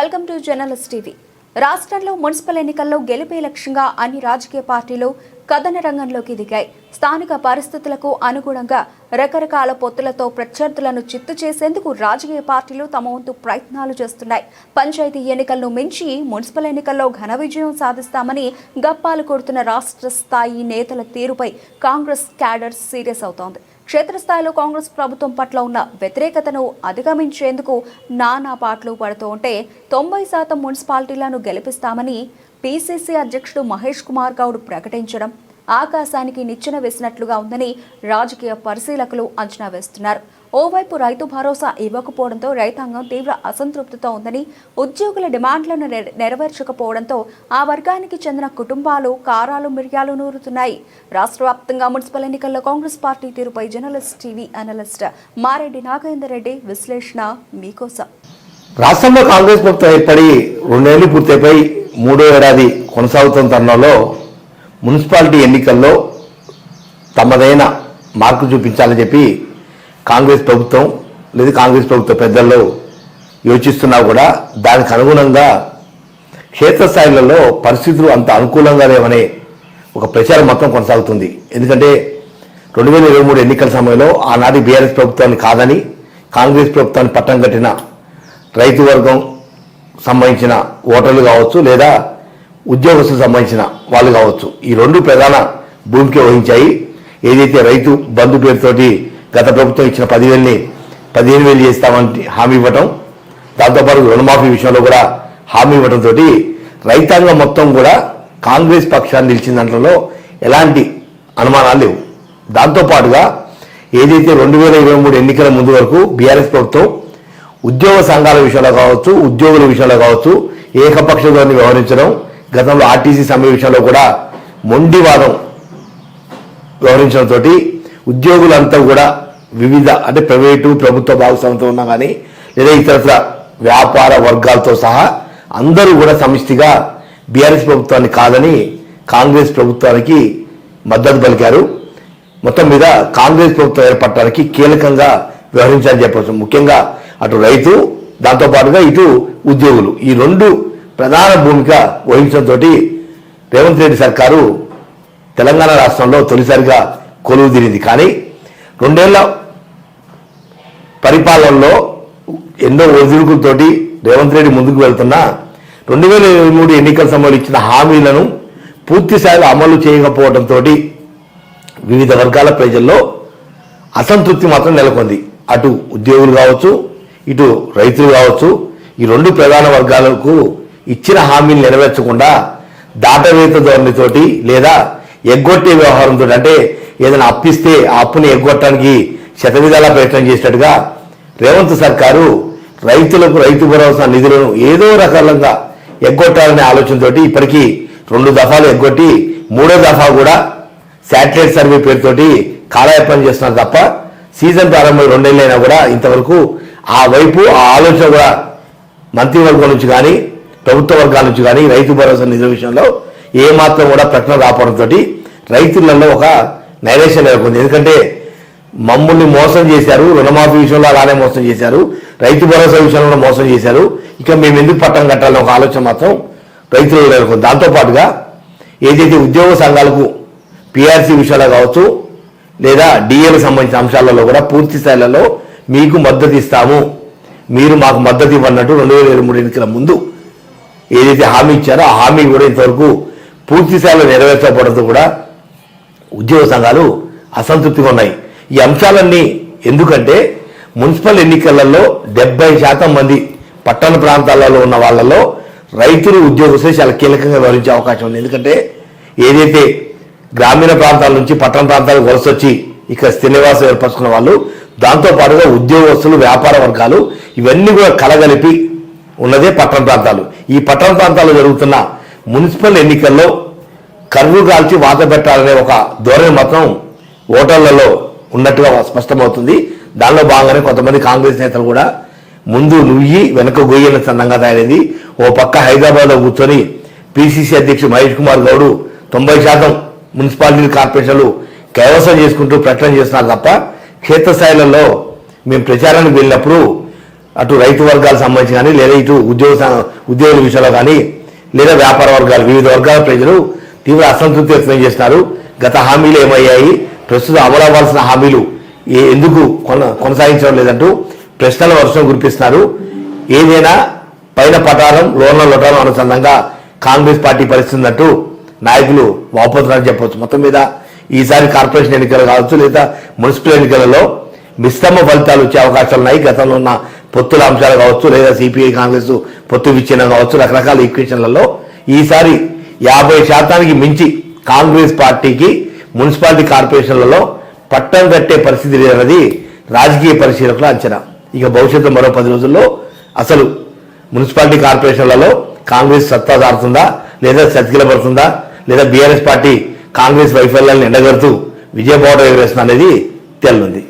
Welcome to journalist TV. రాష్ట్రంలో municipal ఎన్నికల్లో గెలిపే లక్ష్యంగా అన్ని రాజకీయ పార్టీలు కథన రంగంలోకి దిగాయి. స్థానిక పరిస్థితులకు అనుగుణంగా రకరకాల పొత్తులతో ప్రత్యర్థులను చిత్తు చేసేందుకు రాజకీయ పార్టీలు తమ వంతు ప్రయత్నాలు చేస్తున్నాయి. పంచాయతీ ఎన్నికలను మించి మున్సిపల్ ఎన్నికల్లో ఘన విజయం సాధిస్తామని గప్పాలు కొడుతున్న రాష్ట్ర స్థాయి నేతల తీరుపై కాంగ్రెస్ క్యాడర్ సీరియస్ అవుతోంది. క్షేత్రస్థాయిలో కాంగ్రెస్ ప్రభుత్వం పట్ల ఉన్న వ్యతిరేకతను అధిగమించేందుకు నానా పాటలు పడుతూ ఉంటే తొంభై శాతం మున్సిపాలిటీలను గెలిపిస్తామని పీసీసీ అధ్యక్షుడు మహేష్ కుమార్ గౌడ్ ప్రకటించడం ఆకాశానికి నిచ్చెన వేసినట్లుగా ఉందని రాజకీయ పరిశీలకులు అంచనా వేస్తున్నారు. ఓవైపు రైతు భరోసా ఇవ్వకపోవడంతో రైతాంగం తీవ్ర అసంతృప్తితో ఉందని ఉద్యోగుల డిమాండ్లను నెరవేర్చకపోవడంతో ఆ వర్గానికి చెందిన కుటుంబాలు కారాలు మిరియాలు నూరుతున్నాయి. రాష్ట్ర వ్యాప్తంగా మున్సిపల్ ఎన్నికల్లో కాంగ్రెస్ పార్టీ తీరుపై journalist TV analyst Mareddy Nagender Reddy విశ్లేషణ మీకోసం. రాష్ట్రంలో కాంగ్రెస్ ప్రభుత్వం ఏర్పడి రెండేళ్ళు పూర్తయిపోయి మూడో ఏడాది కొనసాగుతున్న తరుణంలో మున్సిపాలిటీ ఎన్నికల్లో తమదైన మార్కు చూపించాలని చెప్పి కాంగ్రెస్ ప్రభుత్వం లేదా కాంగ్రెస్ ప్రభుత్వ పెద్దల్లో యోచిస్తున్నా కూడా దానికి అనుగుణంగా క్షేత్రస్థాయిలలో పరిస్థితులు అంత అనుకూలంగా లేవనే ఒక ప్రచారం మొత్తం కొనసాగుతుంది. ఎందుకంటే రెండు వేల ఇరవై మూడు ఎన్నికల సమయంలో ఆనాటి బీఆర్ఎస్ ప్రభుత్వాన్ని కాదని కాంగ్రెస్ ప్రభుత్వాన్ని పట్టం కట్టిన రైతు వర్గం సంబంధించిన ఓటర్లు కావచ్చు లేదా ఉద్యోగస్తులకు సంబంధించిన వాళ్ళు కావచ్చు. ఈ రెండు ప్రధాన భూమికి వహించాయి. ఏదైతే రైతు బంధు పేరుతోటి గత ప్రభుత్వం ఇచ్చిన పదివేలని పదిహేను వేలు చేస్తామని హామీ ఇవ్వటం దాంతోపాటు రుణమాఫీ విషయంలో కూడా హామీ ఇవ్వడంతో రైతాంగం మొత్తం కూడా కాంగ్రెస్ పక్షాన్ని నిలిచిన దాంట్లో ఎలాంటి అనుమానాలు లేవు. దాంతోపాటుగా ఏదైతే రెండు వేల ఇరవై మూడు ఎన్నికల ముందు వరకు బీఆర్ఎస్ ప్రభుత్వం ఉద్యోగ సంఘాల విషయంలో కావచ్చు ఉద్యోగుల విషయంలో కావచ్చు ఏకపక్ష ధోరణి వ్యవహరించడం గతంలో ఆర్టీసీ సమ్మె విషయంలో కూడా మొండివాదం వ్యవహరించడంతో ఉద్యోగులంతా కూడా వివిధ అంటే ప్రైవేటు ప్రభుత్వ భాగస్వామితో ఉన్నా కానీ లేదా ఇతరత్ర వ్యాపార వర్గాలతో సహా అందరూ కూడా సమిష్టిగా బీఆర్ఎస్ ప్రభుత్వాన్ని కాదని కాంగ్రెస్ ప్రభుత్వానికి మద్దతు పలికారు. మొత్తం మీద కాంగ్రెస్ ప్రభుత్వం ఏర్పడటానికి కీలకంగా వ్యవహరించాలని చెప్పవచ్చు. ముఖ్యంగా అటు రైతు దాంతో పాటుగా ఇటు ఉద్యోగులు. ఈ రెండు ప్రధాన భూమిక వహించడంతో రేవంత్ రెడ్డి సర్కారు తెలంగాణ రాష్ట్రంలో తొలిసారిగా కొలువు తీరింది. కానీ రెండేళ్ళ పరిపాలనలో ఎన్నో ఒడిదుడుకులతోటి రేవంత్ రెడ్డి ముందుకు వెళ్తున్నా రెండు వేల ఇరవై మూడు ఎన్నికల సమయంలో ఇచ్చిన హామీలను పూర్తి స్థాయిలో అమలు చేయకపోవడంతో వివిధ వర్గాల ప్రజల్లో అసంతృప్తి మాత్రం నెలకొంది. అటు ఉద్యోగులు కావచ్చు ఇటు రైతులు కావచ్చు ఈ రెండు ప్రధాన వర్గాలకు ఇచ్చిన హామీలు నెరవేర్చకుండా దాటవేత ధోరణితోటి లేదా ఎగ్గొట్టే వ్యవహారంతో అంటే ఏదైనా అప్పిస్తే ఆ అప్పుని ఎగ్గొట్టడానికి శతవిధాల ప్రయత్నం చేసినట్టుగా రేవంత్ సర్కారు రైతులకు రైతు భరోసా నిధులను ఏదో రకాలంగా ఎగ్గొట్టాలనే ఆలోచనతోటి ఇప్పటికీ రెండు దఫాలు ఎగ్గొట్టి మూడో దఫా కూడా శాటిలైట్ సర్వే పేరుతోటి కాలయాపన చేస్తున్నారు తప్ప సీజన్ ప్రారంభం రెండేళ్ళైనా కూడా ఇంతవరకు ఆ వైపు ఆ ఆలోచన కూడా మంత్రివర్గం నుంచి కానీ ప్రభుత్వ వర్గాల నుంచి కానీ రైతు భరోసా నిధుల విషయంలో ఏమాత్రం కూడా ప్రకటన రాపడంతో రైతులలో ఒక నైరేషన్ నెలకొంది ఎందుకంటే మమ్మల్ని మోసం చేశారు రుణమాఫీ విషయంలో అలానే మోసం చేశారు రైతు భరోసా విషయంలో కూడా మోసం చేశారు. ఇక మేము ఎందుకు పట్టం కట్టాలని ఒక ఆలోచన మాత్రం రైతులు నెలకొంది దాంతోపాటుగా ఏదైతే ఉద్యోగ సంఘాలకు పిఆర్సీ విషయాలు కావచ్చు లేదా డిఏలకు సంబంధించిన అంశాలలో కూడా పూర్తి స్థాయిలలో మీకు మద్దతు ఇస్తాము. మీరు మాకు మద్దతు ఇవ్వన్నట్టు రెండు వేల ఇరవై మూడు ఎన్నికల ముందు ఏదైతే హామీ ఇచ్చారో ఆ హామీ కూడా ఇంతవరకు పూర్తి స్థాయిలో నెరవేర్చబడదు కూడా ఉద్యోగ సంఘాలు అసంతృప్తిగా ఉన్నాయి. ఈ అంశాలన్నీ ఎందుకంటే మున్సిపల్ ఎన్నికలలో డెబ్బై శాతం మంది పట్టణ ప్రాంతాలలో ఉన్న వాళ్ళలో రైతులు ఉద్యోగస్తులు చాలా కీలకంగా వ్యవహరించే అవకాశం ఉంది. ఎందుకంటే ఏదైతే గ్రామీణ ప్రాంతాల నుంచి పట్టణ ప్రాంతాలకు వలస వచ్చి ఇక్కడ శ్రీనివాసం ఏర్పరచుకున్న వాళ్ళు దాంతో పాటుగా ఉద్యోగస్తులు వ్యాపార వర్గాలు ఇవన్నీ కూడా కలగలిపి ఉన్నదే పట్టణ ప్రాంతాలు. ఈ పట్టణ ప్రాంతాల్లో జరుగుతున్న మున్సిపల్ ఎన్నికల్లో కర్రు కాల్చి వాత పెట్టాలనే ఒక ధోరణి మాత్రం ఓటర్లలో ఉన్నట్టుగా స్పష్టమవుతుంది. దానిలో భాగంగానే కొంతమంది కాంగ్రెస్ నేతలు కూడా ముందు నుయ్యి వెనక గొయ్యన సన్నంగా తయారైంది. ఓ పక్క హైదరాబాద్లో కూర్చొని పిసిసి అధ్యక్షుడు మహేష్ కుమార్ గౌడ్ తొంభై శాతం మున్సిపాలిటీ కార్పొరేషన్లు కైవసం చేసుకుంటూ ప్రకటన చేస్తున్నారు తప్ప క్షేత్రస్థాయిలలో మేము ప్రచారానికి వెళ్ళినప్పుడు అటు రైతు వర్గాలకు సంబంధించి కానీ లేదా ఇటు ఉద్యోగ ఉద్యోగుల విషయంలో కానీ లేదా వ్యాపార వర్గాలు వివిధ వర్గాల ప్రజలు తీవ్ర అసంతృప్తి వ్యక్తం చేస్తున్నారు గత హామీలు ఏమయ్యాయి? ప్రస్తుతం అమలు అవ్వాల్సిన హామీలు ఎందుకు కొన కొనసాగించడం లేదంటూ ప్రశ్నల వర్షం కురిపిస్తున్నారు ఏదైనా పైన పటారం లోన లొటారం అనుసంధంగా కాంగ్రెస్ పార్టీ పరిస్థితున్నట్టు నాయకులు వాపోతున్నారని చెప్పవచ్చు. మొత్తం మీద ఈసారి కార్పొరేషన్ ఎన్నికలు కావచ్చు లేదా మున్సిపల్ ఎన్నికలలో మిశ్రమ ఫలితాలు వచ్చే అవకాశాలు ఉన్నాయి. గతంలో ఉన్న పొత్తుల అంశాలు కావచ్చు లేదా సిపిఐ కాంగ్రెస్ పొత్తు విచ్ఛిన్నం కావచ్చు. రకరకాల ఈక్వేషన్లలో ఈసారి యాభై శాతానికి మించి కాంగ్రెస్ పార్టీకి మున్సిపాలిటీ కార్పొరేషన్లలో పట్టం కట్టే పరిస్థితి లేదన్నది రాజకీయ పరిశీలకుల అంచనా. ఇక భవిష్యత్తు మరో పది రోజుల్లో అసలు మున్సిపాలిటీ కార్పొరేషన్లలో కాంగ్రెస్ సత్తా దారుతుందా లేదా సతికిలపడుతుందా లేదా బీఆర్ఎస్ పార్టీ కాంగ్రెస్ వైఫల్యాలను ఎండగడుతూ విజయబావుట ఎగరేస్తుంది అనేది తేలనుంది